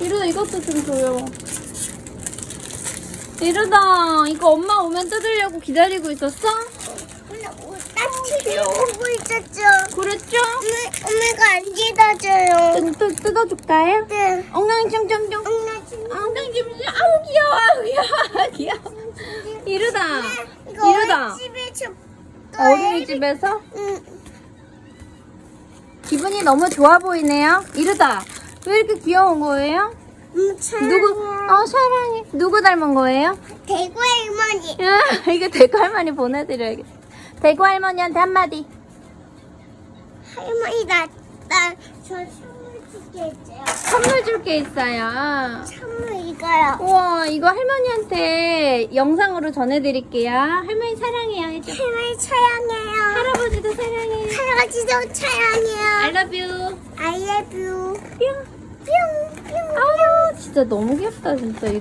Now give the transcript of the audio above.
이러다 이것도 좀 줘요. 이러다 이거 엄마 오면 뜯으려고 기다리고 있었어? 보고 있었죠. 그랬죠? 엄마, 엄마가 안 찢어져요. 뜯, 뜯, 뜯어줄까요? 네. 엉덩이 엄마 지금 엉덩이 좀 아우 귀여워 아우 귀여워 귀여워 이러다 이거 이러다 집에 저 어린이집에서 응. 기분이 너무 좋아 보이네요 이러다 왜 이렇게 귀여운 거예요? 음, 참. 누구 어 사랑해 누구 닮은 거예요? 대구 할머니. 야, 이거 대구 할머니 보내드려야겠다. 대구 할머니한테 한마디. 할머니 나나저 선물 줄게 있어요. 선물 줄 게 있어요. 선물 이거요. 우와, 이거 할머니한테 영상으로 전해드릴게요. 할머니 사랑해요. 해줘. 할머니 사랑해요. 할아버지도 사랑해요. 할아버지도 사랑해요. I love you. I love you. 진짜 너무 귀엽다, 진짜.